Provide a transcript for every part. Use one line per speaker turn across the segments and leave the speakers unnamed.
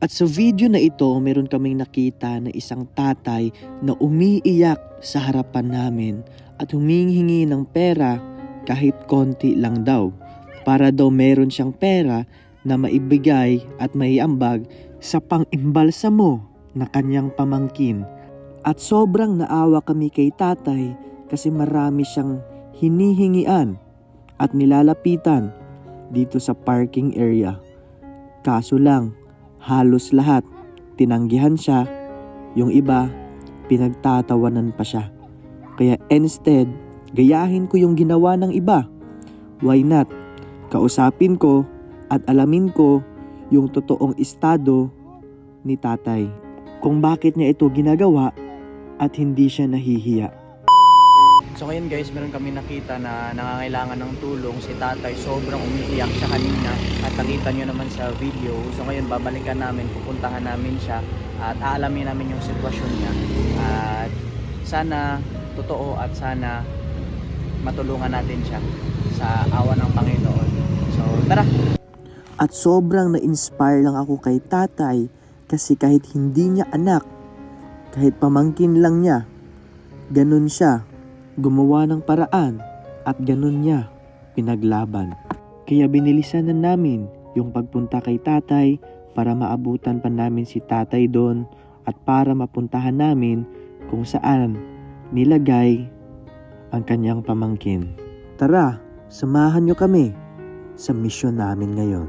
At sa video na ito, meron kaming nakita na isang tatay na umiiyak sa harapan namin at humihingi ng pera kahit konti lang daw. Para daw meron siyang pera na maibigay at maiambag sa pang-imbalsamo na kanyang pamangkin. At sobrang naawa kami kay tatay kasi marami siyang hinihingian at nilalapitan dito sa parking area. Kaso lang, halos lahat tinanggihan siya, yung iba pinagtatawanan pa siya. Kaya instead, gayahin ko yung ginawa ng iba. Why not? Kausapin ko at alamin ko yung totoong estado ni tatay. Kung bakit niya ito ginagawa at hindi siya nahihiya. So ngayon guys, meron kami nakita na nangangailangan ng tulong si tatay. Sobrang umiiyak siya kanina at nakita nyo naman sa video. So ngayon babalikan namin, pupuntahan namin siya at aalamin namin yung sitwasyon niya. At sana totoo at sana matulungan natin siya sa awa ng Panginoon. So tara! At sobrang na-inspire lang ako kay tatay kasi kahit hindi niya anak, kahit pamangkin lang niya, ganun siya gumawa ng paraan at ganun niya pinaglaban. Kaya binilisan na namin yung pagpunta kay tatay para maabutan pa namin si tatay doon at para mapuntahan namin kung saan nilagay ang kanyang pamangkin. Tara, samahan nyo kami sa misyon namin ngayon.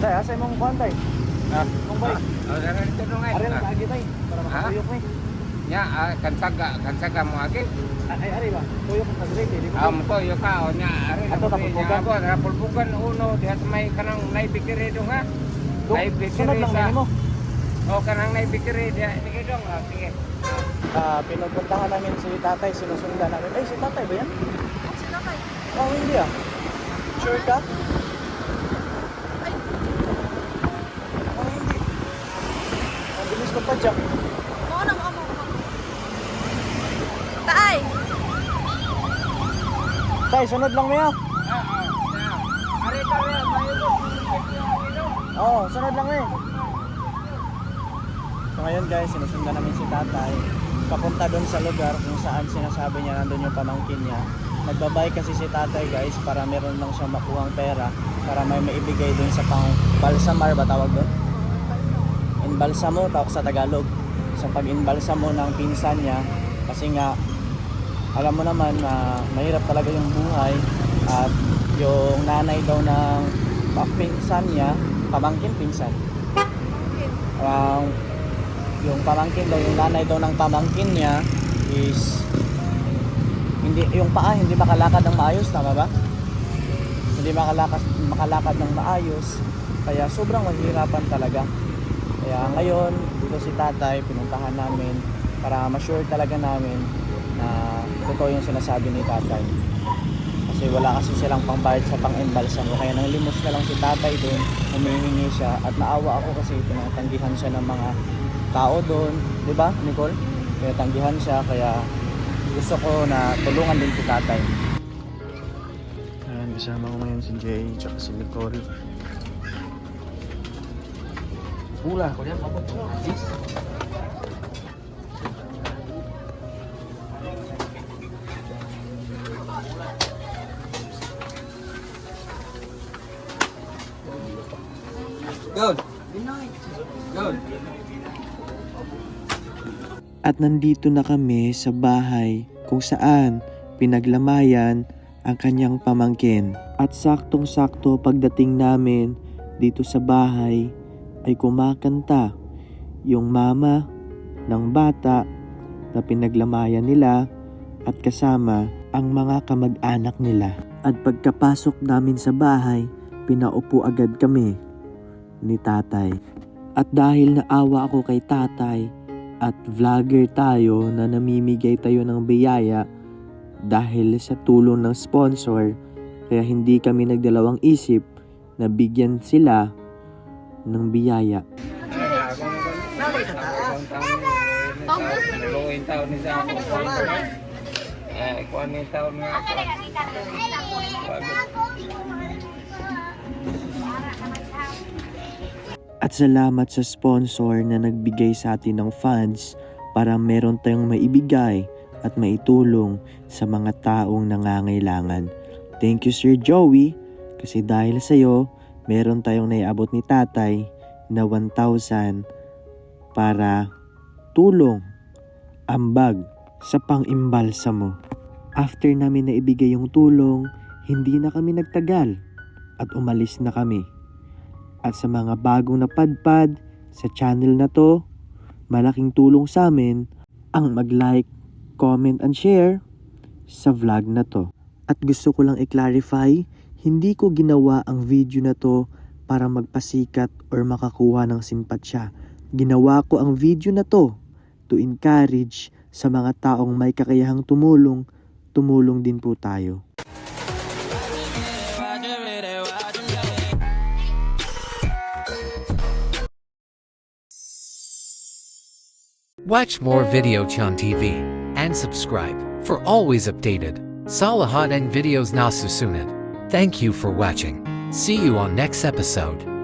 Tay, asa mong?
Ah.
Mong bike?
Oh, dari itu dong ay.
Ari lang kaagi tay, para makatuyok ni.
Ya, ah, kansaga, kansaga mo agi.
Ay, ari ba? Tuyok ang kagre, di
Ah, mo to yo ka o nya ari.
Ato.
Ako, rapulpugan uno diha sa may kanang naibikiri dong ha. Naibikiri sa. O kanang naibikiri diha ibikiri dong. Ah, sige.
Ah, pinupuntahan namin si tatay, sinusundan namin. Ay, si tatay ba yan?
Sino kayo?
Oh, hindi ah. Sure ka?
Ay.
Oh, hindi. Ang bilis ko pa dyan.
Mo na mo mo. Taay.
Tay, sunod lang niya. Oo, oh, sunod lang eh. So ngayon guys, sinusundan namin si tatay. Papunta doon sa lugar kung saan sinasabi niya nandun yung pamangkin niya. Nagbabay kasi si tatay guys para meron lang siyang makuhang pera para may maibigay doon sa pang balsamar ba tawag doon? Inbalsamo tawag sa Tagalog. Sa pag-inbalsamo ng pinsan niya kasi nga alam mo naman na mahirap talaga yung buhay at yung nanay daw ng pinsan niya, pamangkin pinsan. Ang yung pamangkin daw, yung nanay daw ng pamangkin niya is hindi yung paa hindi makalakad ng maayos, tama ba? Hindi makalakad makalakad ng maayos. Kaya sobrang mahirapan talaga. Kaya ngayon, dito si tatay, pinuntahan namin para ma-sure talaga namin na totoo yung sinasabi ni tatay. Kasi wala kasi silang pangbayad sa pang-embalsam. Kaya nang limos na lang si tatay doon, humihingi siya. At naawa ako kasi tinatanggihan siya ng mga tao doon. Di ba, Nicole? Tinatanggihan siya, kaya gusto ko na tulungan din si tatay. Ayan, kasama ko ngayon si Jay, tsaka si Nicole. Pula.
Good. Good.
At nandito na kami sa bahay kung saan pinaglamayan ang kanyang pamangkin. At saktong-sakto pagdating namin dito sa bahay ay kumakanta yung mama ng bata na pinaglamayan nila at kasama ang mga kamag-anak nila. At pagkapasok namin sa bahay, pinaupo agad kami ni tatay. At dahil naawa ako kay tatay, at vlogger tayo na namimigay tayo ng biyaya dahil sa tulong ng sponsor kaya hindi kami nagdalawang isip na bigyan sila ng biyaya. At salamat sa sponsor na nagbigay sa atin ng funds para meron tayong maibigay at maitulong sa mga taong nangangailangan. Thank you Sir Joey kasi dahil sa iyo, meron tayong naiabot ni tatay na 1,000 para tulong ambag sa pang-imbalsa mo. After namin na ibigay yung tulong, hindi na kami nagtagal at umalis na kami. At sa mga bagong napadpad sa channel na to, malaking tulong sa amin ang mag-like, comment and share sa vlog na to. At gusto ko lang i-clarify, hindi ko ginawa ang video na to para magpasikat or makakuha ng simpatsya. Ginawa ko ang video na to to encourage sa mga taong may kakayahang tumulong, tumulong din po tayo.
Watch more Videochan TV and subscribe for always updated Salahat and videos na susunod. Thank you for watching. See you on next episode.